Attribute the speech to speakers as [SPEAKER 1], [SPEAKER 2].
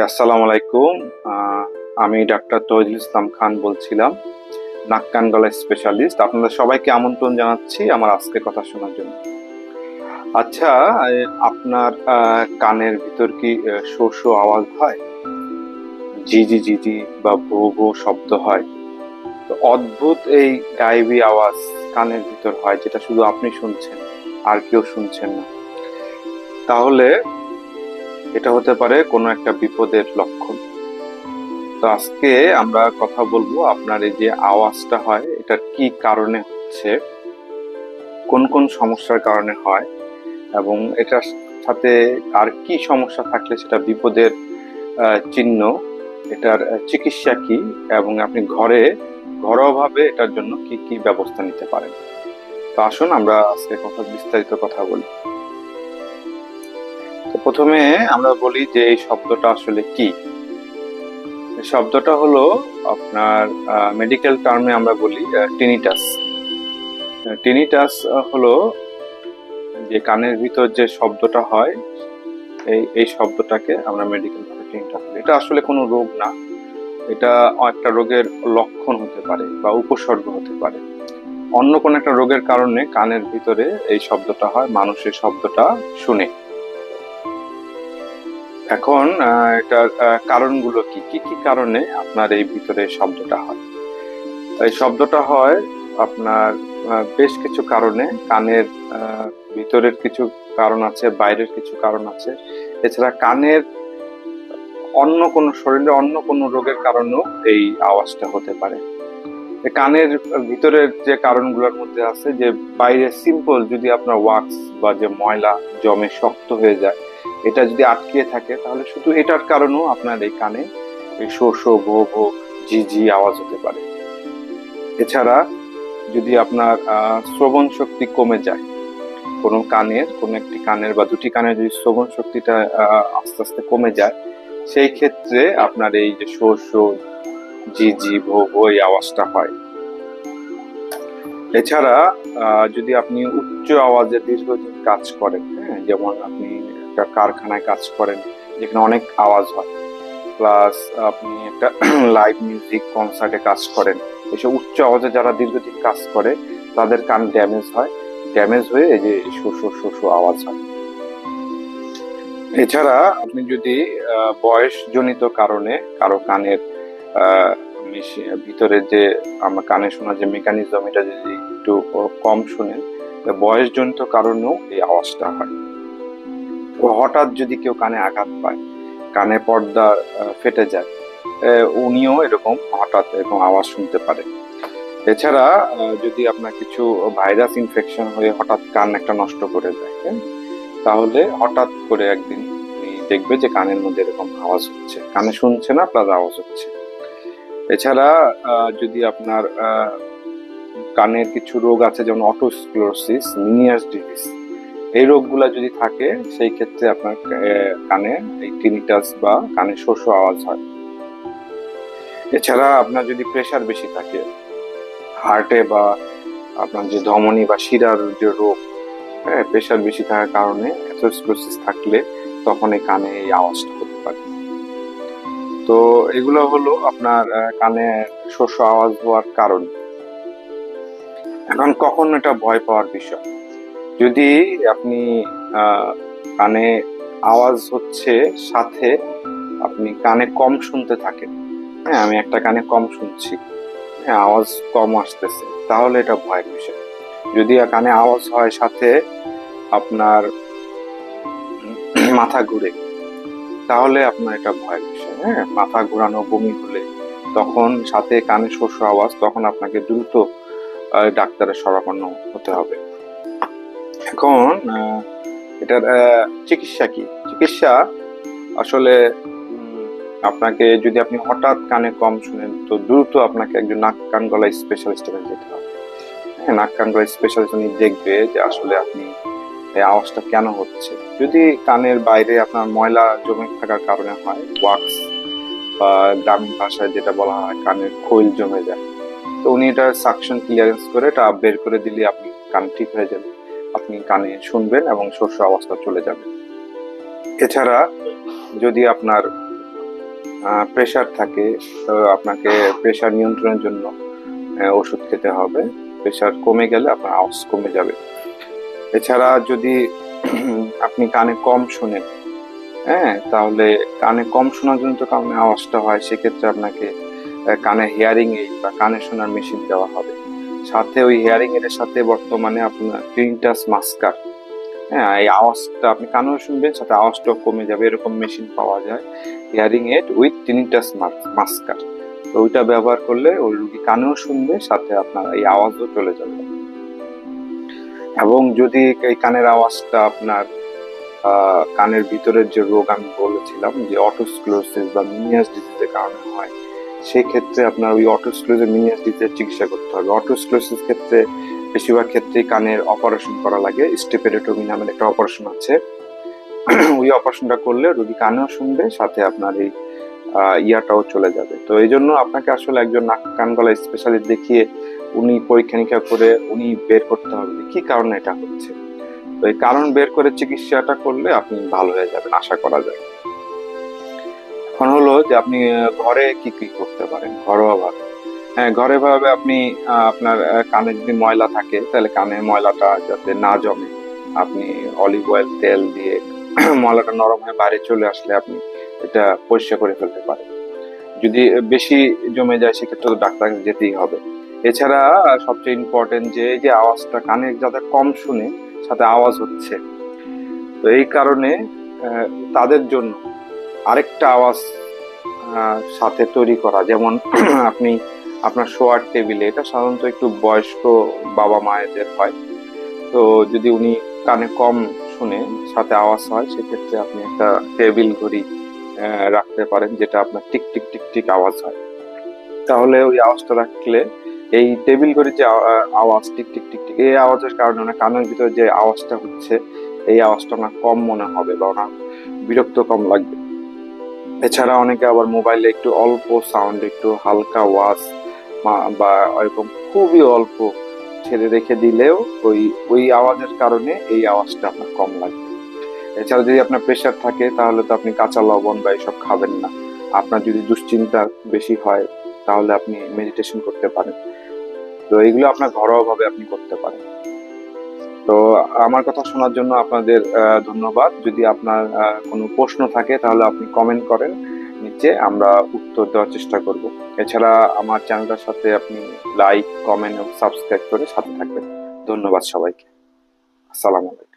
[SPEAKER 1] আসসালামু আলাইকুম। আমি ডাক্তার তহিদুল ইসলাম খান বলছিলাম, নাক কান গলা স্পেশালিস্ট আপনাদের সবাইকে আমন্ত্রণ জানাচ্ছি আমার আজকে কথা শোনার জন্য। আচ্ছা আপনার কানের ভিতর কি শো শো আওয়াজ হয়? জি জি জি জি, বা ভো ভো শব্দ হয়। তো অদ্ভুত এই গায়েবী আওয়াজ কানের ভিতর হয়, যেটা শুধু আপনি শুনছেন, আর কেউ শুনছেন না। তাহলে এটা হতে পারে কোনো একটা বিপদের লক্ষণ। তো আজকে আমরা কথা বলব আপনার এই যে আওয়াজটা হয়, এটার কি কারণে হচ্ছে, কোন কোন সমস্যার কারণে হয়, এবং এটার সাথে আর কি সমস্যা থাকলে সেটা বিপদের চিহ্ন, এটার চিকিৎসা কি, এবং আপনি ঘরে ঘরোয়াভাবে এটার জন্য কি কি ব্যবস্থা নিতে পারেন। তো আসুন আমরা আজকে কথা, বিস্তারিত কথা বলি। প্রথমে আমরা বলি যে এই শব্দটা আসলে কি? শব্দটা হলো আপনার মেডিকেল টার্মে আমরা বলি টিনিটাস টিনিটাস হলো যে কানের ভিতর যে শব্দটা হয়, এই এই শব্দটাকে আমরা মেডিকেল টিনিটাস এটা আসলে কোনো রোগ না। এটা একটা রোগের লক্ষণ হতে পারে বা উপসর্গ হতে পারে। অন্য কোনো একটা রোগের কারণে কানের ভিতরে এই শব্দটা হয় মানুষের শব্দটা শুনে। এখন এটার কারণগুলো কি? কি কি কারণে আপনার এই ভিতরে শব্দটা হয়? এই শব্দটা হয় আপনার বেশ কিছু কারণে। কানের ভিতরের কিছু কারণ আছে, বাইরের কিছু কারণ আছে। এছাড়া কানের অন্য কোনো শরীরে অন্য কোনো রোগের কারণেও এই আওয়াজটা হতে পারে। কানের ভিতরের যে কারণগুলোর মধ্যে আছে, যে বাইরে সিম্পল যদি আপনার ওয়াক্স বা যে ময়লা জমে শক্ত হয়ে যায় এটা যদি আটকিয়ে থাকে, তাহলে শুধু এটার কারণেও আপনার এই কানে এই শো শো ভো ভো ঝি ঝি আওয়াজ হতে পারে। এছাড়া যদি আপনার শ্রবণ শক্তি কমে যায়, কোনো কানের, কোনো একটি কানের বা দুটি কানের যদি শ্রবণ শক্তিটা আস্তে আস্তে কমে যায়, সেই ক্ষেত্রে আপনার এই যে শো শো জি জি ভো ভো এই আওয়াজটা হয়। এছাড়া যদি আপনি উচ্চ আওয়াজে দীর্ঘদিন কাজ করেন হ্যাঁ যেমন আপনি একটা কারখানায় কাজ করেন, যেখানে অনেক আওয়াজ হয়। প্লাস আপনি একটা লাইভ মিউজিক কনসার্টে কাজ করেন। এসব উচ্চ আওয়াজে যারা দীর্ঘদিন কাজ করে, তাদের কান ড্যামেজ হয়। ড্যামেজ হয়ে এই যে শো শো আওয়াজ হয়। এছাড়া আপনি যদি বয়সজনিত কারণে কারও কানের ভিতরে যে আমরা কানে শোনা যে মেকানিজম এটা যদি একটু কম শুনেন বয়সজনিত কারণেও এই আওয়াজটা হয়। হঠাৎ যদি কেউ কানে আঘাত পায় কানে পর্দা ফেটে যায় উনিও এরকম হঠাৎ এরকম আওয়াজ শুনতে পারে। এছাড়া যদি আপনার কিছু ভাইরাস ইনফেকশন হয়ে হঠাৎ কান একটা নষ্ট করে যায় হ্যাঁ, তাহলে হঠাৎ করে একদিন দেখবে যে কানের মধ্যে এরকম আওয়াজ হচ্ছে। কানে শুনছে না প্লাস আওয়াজ হচ্ছে। এছাড়া যদি আপনার কানের কিছু রোগ আছে যেমন অটোস্ক্লোরোসিস মিনিয়াস ডিজিজ এই রোগগুলা যদি থাকে, সেই ক্ষেত্রে আপনার কানে টিনিটাস বা কানে শোষ আওয়াজ হয়। এছাড়া আপনার যদি প্রেশার বেশি থাকে হার্টে বা আপনার যে ধমনী বা শিরার যে রোগ হ্যাঁ প্রেশার বেশি থাকার কারণে থাকলে তখন এই কানে এই আওয়াজটা হতে পারে। তো এগুলো হলো আপনার কানে শস্য আওয়াজ হওয়ার কারণ। এখন কখন এটা ভয় পাওয়ার বিষয়? যদি আপনি কানে আওয়াজ হচ্ছে সাথে, আপনি কানে কম শুনতে থাকেন। হ্যাঁ আমি একটা কানে কম শুনছি। হ্যাঁ আওয়াজ কম আসতেছে। তাহলে এটা ভয়ের বিষয়। যদি কানে আওয়াজ হয় সাথে আপনার মাথা ঘুরে, তাহলে আপনার এটা ভয়ের বিষয়। হ্যাঁ মাথা ঘোরানো, বমি হলে তখন সাথে কানে শস্য আওয়াজ, তখন আপনাকে দ্রুত ডাক্তারের শরণাপন্ন হতে হবে। এখন এটার চিকিৎসা কি? চিকিৎসা আসলে আপনাকে যদি আপনি হঠাৎ কানে কম শুনেন, তো দ্রুত আপনাকে একজন নাক কান গলা স্পেশালিস্টের কাছে যেতে হবে। হ্যাঁ নাক কান গলা স্পেশালিস্ট উনি দেখবে যে আসলে আপনি এই আওয়াজটা কেন হচ্ছে? যদি কানের বাইরে আপনার ময়লা জমে থাকার কারণে হয়, ওয়াক্স বা গ্রামীণ ভাষায় যেটা বলা হয়, কানের খৈল জমে যায়, তো উনি এটা সাকশন ক্লিয়ারেন্স করে এটা বের করে দিলে আপনি কান ঠিক হয়ে যাবে। আপনি কানে শুনবেন এবং শস্য অবস্থা চলে যাবে। এছাড়া যদি আপনার প্রেশার থাকে আপনাকে প্রেশার নিয়ন্ত্রণের জন্য ওষুধ খেতে হবে। প্রেশার কমে গেলে আপনার আওয়াজ কমে যাবে। এছাড়া যদি আপনি কানে কম শোনেন হ্যাঁ তাহলে কানে কম শোনার জন্য তো কারণে আওয়াজটা হয়, সেক্ষেত্রে আপনাকে কানে হিয়ারিং এইড বা কানে শোনার মেশিন দেওয়া হবে। সাথে ওই হিয়ারিং এর সাথে বর্তমানে আপনার টিনটাস মাস্কার হ্যাঁ এই আওয়াজটা আপনি কানেও শুনবেন, সাথে আওয়াজটাও কমে যাবে, এরকম মেশিন পাওয়া যায়। Hearing aid with tinnitus masker তো ওইটা ব্যবহার করলে ওই রুগী কানেও শুনবে, সাথে আপনার এই আওয়াজও চলে যাবে। এবং যদি এই কানের আওয়াজটা আপনার কানের ভিতরের যে রোগ আমি বলেছিলাম, যে অটোস্ক্লোসিস বা মিনিয়াস ডিজিজের কারণে হয় সেই ক্ষেত্রে আপনার ওই অটোস্ক্লোসিস মিনিয়াস ডিজিজের চিকিৎসা করতে হবে। অটোস্ক্লোসিস ক্ষেত্রে বেশিরভাগ ক্ষেত্রেই কানের অপারেশন করা লাগে। স্টেপেরেটমি নামের একটা অপারেশন আছে। ওই অপারেশনটা করলে রোগী কানেও শুনবে, সাথে আপনার এই ইয়াটাও চলে যাবে। তো এই জন্য আপনাকে আসলে একজন নাক কান গলা স্পেশালিস্ট দেখিয়ে উনি পরীক্ষা নিরীক্ষা করে উনি বের করতে হবে কি কারণে এটা হচ্ছে। তো এই কারণ বের করে চিকিৎসাটা করলে আপনি ভালো হয়ে যাবেন, আশা করা যায়। এখন হলো যে আপনি ঘরে কি কি করতে পারেন? ঘরোয়া ভাবে। হ্যাঁ ঘরে ভাবে আপনি আপনার কানে যদি ময়লা থাকে, তাহলে কানে ময়লাটা যাতে না জমে। আপনি অলিভ অয়েল, তেল দিয়ে ময়লাটা নরম হয়ে বাইরে চলে আসলে আপনি এটা পরিষ্কার করে ফেলতে পারেন। যদি বেশি জমে যায়, সেক্ষেত্রে তো ডাক্তার যেতেই হবে। এছাড়া সবচেয়ে ইম্পর্টেন্ট যে যে আওয়াজটা কানে যাতে কম শুনে, সাথে আওয়াজ হচ্ছে। তো এই কারণে তাদের জন্য আরেকটা আওয়াজ সাথে তৈরি করা। যেমন আপনি আপনার শোয়ার টেবিলে, এটা সাধারণত একটু বয়স্ক বাবা মায়েদের হয়। তো যদি উনি কানে কম শুনে সাথে আওয়াজ হয়, সেক্ষেত্রে আপনি একটা টেবিল ঘড়ি রাখতে পারেন, যেটা আপনার টিক টিক টিক টিক আওয়াজ হয়। তাহলে ওই আওয়াজটা রাখলে এই টেবিল ঘড়ির যে আওয়াজ, টিক টিক টিক টিক, এই আওয়াজের কারণে ওনার কানের ভিতরে যে আওয়াজটা হচ্ছে, এই আওয়াজটা ওনার কম মনে হবে বা ওনার বিরক্ত কম লাগবে। এছাড়া অনেকে আবার মোবাইলে একটু অল্প সাউন্ড একটু হালকা ওয়াজ বা এরকম খুবই অল্প ছেড়ে রেখে দিলেও ওই ওই আওয়াজের কারণে এই আওয়াজটা আপনার কম লাগবে এছাড়া যদি আপনার প্রেশার থাকে, তাহলে তো আপনি কাঁচা লবণ বা এইসব খাবেন না। আপনার যদি দুশ্চিন্তা বেশি হয়, তাহলে আপনি মেডিটেশন করতে পারেন। তো এইগুলো আপনার ঘরোয়াভাবে আপনি করতে পারেন। তো আমার কথা শোনার জন্য আপনাদের ধন্যবাদ। যদি আপনার কোনো প্রশ্ন থাকে তাহলে আপনি কমেন্ট করেন। নিচে আমরা উত্তর দেওয়ার চেষ্টা করব। এছাড়া আমার চ্যানেলটার সাথে আপনি লাইক কমেন্ট এবং সাবস্ক্রাইব করে সাথে থাকবেন। ধন্যবাদ সবাইকে। আসসালামু আলাইকুম।